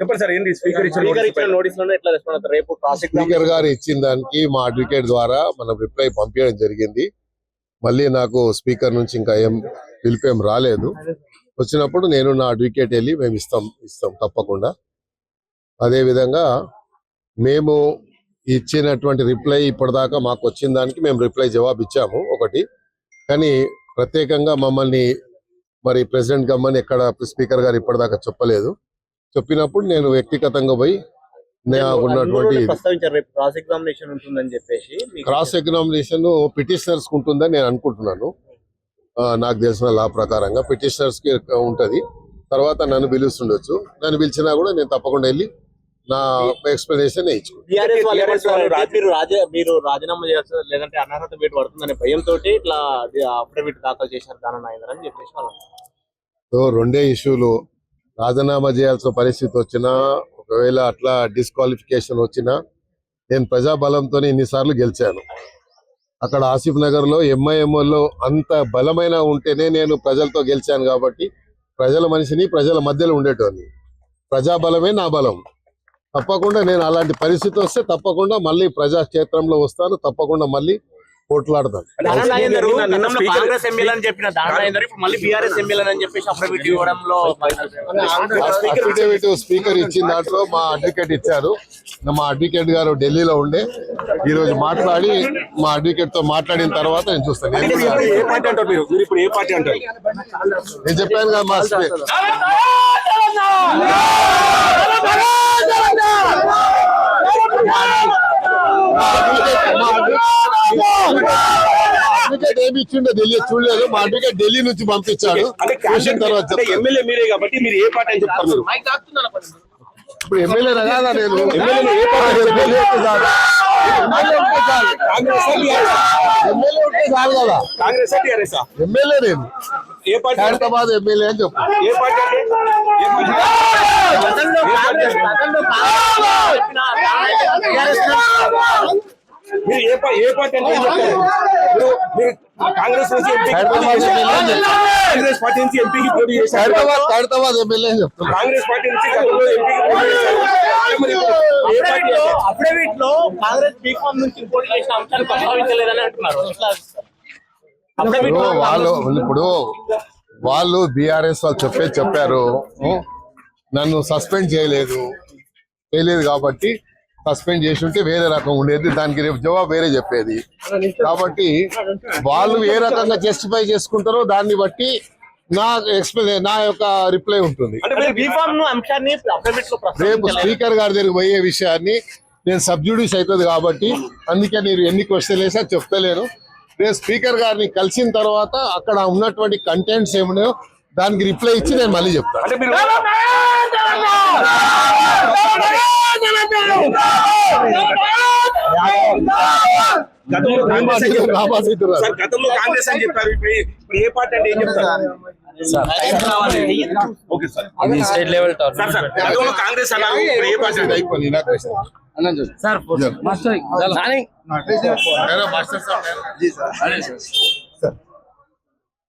చెప్పండి సార్ ఏంటి స్పీకర్ ఇచ్చిన స్పీకర్ notice ఇచ్చిన పైన? నోటీస్లోనే ఎట్లా రెస్పాండ్ అవుతారు రేపు ట్రాఫిక్ స్పీకర్ గారు ఇచ్చిన దానికి మా అడ్వకేట్ ద్వారా మనం రిప్లై పంపించడం జరిగింది. మళ్ళీ నాకు స్పీకర్ నుంచి ఇంకా ఏం పిలిపేం రాలేదు. వచ్చినప్పుడు నేను నా అడ్వకేట్ వెళ్ళి మేము ఇస్తాం ఇస్తాం తప్పకుండా. అదే విధంగా మేము ఇచ్చినటువంటి రిప్లై ఇప్పటిదాకా మాకు వచ్చిన దానికి మేము రిప్లై జవాబు ఇచ్చాము ఒకటి. కానీ ప్రత్యేకంగా మమ్మల్ని మరి ప్రెసిడెంట్ గమ్మని ఎక్కడ స్పీకర్ గారు ఇప్పటిదాకా చెప్పలేదు. చెప్పినప్పుడు నేను వ్యక్తిగతంగా పోయి నాకు ఉన్నటువంటి ఇది. ప్రస్తావించారు రేపు క్రాస్ ఎగ్జామినేషన్ ఉంటుందని చెప్పేసి క్రాస్ ఎగ్జామినేషన్ పిటిషనర్స్ ఉంటుందని నేను అనుకుంటున్నాను. ఆ, నాకు తెలిసిన లా ప్రకారంగా పిటిషనర్స్కి ఉంటది. తర్వాత నన్ను పిలుస్తుండొచ్చు. నన్ను పిలిచినా కూడా నేను తప్పకుండా వెళ్ళి నా ఎక్స్ప్లెనేషన్ మీరు రాజా మీరు రాజీనామా చేస్తారు లేదంటే అనర్హత వేటు పడుతుందనే భయంతో ఇట్లా అఫిడవిట్ దాఖలు చేశారు దాని అని చెప్పేసి రెండే ఇష్యూలు రాజీనామా చేయాల్సిన పరిస్థితి వచ్చినా ఒకవేళ అట్లా డిస్క్వాలిఫికేషన్ వచ్చినా నేను ప్రజాబలంతో ఇన్నిసార్లు గెలిచాను. అక్కడ ఆసిఫ్ నగర్లో ఎంఐఎంఓలో అంత బలమైన ఉంటేనే నేను ప్రజలతో గెలిచాను కాబట్టి ప్రజల మనిషిని ప్రజల మధ్యలో ఉండేటోని ప్రజాబలమే నా బలం. తప్పకుండా నేను అలాంటి పరిస్థితి వస్తే తప్పకుండా మళ్ళీ ప్రజాక్షేత్రంలో వస్తాను. తప్పకుండా మళ్ళీ స్పీకర్- చెప్పిన చెప్పేసి అఫిడవిట్ స్పీకర్ ఇచ్చిన దాంట్లో మా అడ్వకేట్ ఇచ్చారు మా అడ్వకేట్ గారు ఢిల్లీలో ఉండే ఈ రోజు మాట్లాడి మా అడ్వకేట్తో మాట్లాడిన తర్వాత నేను చూస్తాను నేను అంటే కూడా- మీరు ఏ పార్టీ అంటారు మీరు మీరు ఇప్పుడు ఏ పార్టీ అంటారు నేను చెప్పాను కదా మా స్పీ- మా అడ్వకేట్- మా అడ్వకేట్- మా అడ్వకేట్ ఏమి ఇచ్చిండో ఢిల్లీ చూడలేదు. మా అడ్వకేట్ ఢిల్లీ నుంచి పంపించాడు. అంటే చూసిన తర్వాత. ఎమ్మెల్యే మీరే కాబట్టి మీరు ఏ చెప్తారు ఇప్పుడు ఎమ్మెల్యే కాదా నేను? ఎమ్మెల్యేలు ఏ ఎమ్మెల్యే ఉంటే చాలు. ఎమ్మెల్యే. కాంగ్రెస్ ఎమ్మెల్యే ఉంటే చాలు కదా. కాంగ్రెస్ టీఆర్ఎస్ ఎమ్మెల్యే నేను. ఏ పార్టీ? అంటే? ఖైరతాబాద్ ఎమ్మెల్యే అని చెప్పు. ఏ పార్టీ అంటే? ఏ పార్టీ? మీరు ఏ పార్టీ అంటే మీరు కాంగ్రెస్ నుంచి. కాంగ్రెస్ పార్టీ నుంచి ఎంపీకి పోటీ చేశారు. ఖైరతాబాద్ ఎమ్మెల్యే కాంగ్రెస్ పార్టీ నుంచి గతంలో ఎంపీకి పోటీ చేశారు. అఫిడవిట్లో కాంగ్రెస్ బీఫామ్ నుంచి పోటీ చేసిన అంశాలు ప్రస్తావించలేదని అంటున్నారు. వాళ్ళు ఇప్పుడు వాళ్ళు బీఆర్ఎస్ వాళ్ళు చెప్పే చెప్పారు? నన్ను సస్పెండ్ చేయలేదు. చేయలేదు కాబట్టి సస్పెండ్ చేసి ఉంటే వేరే రకం ఉండేది. దానికి రేపు జవాబు వేరే చెప్పేది. కాబట్టి వాళ్ళు ఏ రకంగా జస్టిఫై చేసుకుంటారో దాన్ని బట్టి నా ఎక్స్ప్లెయిన్ నా యొక్క రిప్లై ఉంటుంది. రేపు స్పీకర్ గారి దగ్గరికి పోయే విషయాన్ని నేను సబ్జుడిస్ అవుతుంది కాబట్టి అందుకే మీరు ఎన్ని క్వశ్చన్ వేసా చెప్తలేను. రేపు స్పీకర్ గారిని కలిసిన తర్వాత అక్కడ ఉన్నటువంటి కంటెంట్స్ ఏమున్నాయో దానికి రిప్లై ఇచ్చి నేను మళ్ళీ చెప్తాను అంటే మీరు గతంలో కాంగ్రెస్ అని చెప్పారు. ఇప్పుడు ఏ పార్టీ అంటే ఏం చెప్తారు? స్టేట్ లెవెల్ గతంలో కాంగ్రెస్ అన్నారు. ఇప్పుడు ఏ పార్టీ? అంటే sir master master sir.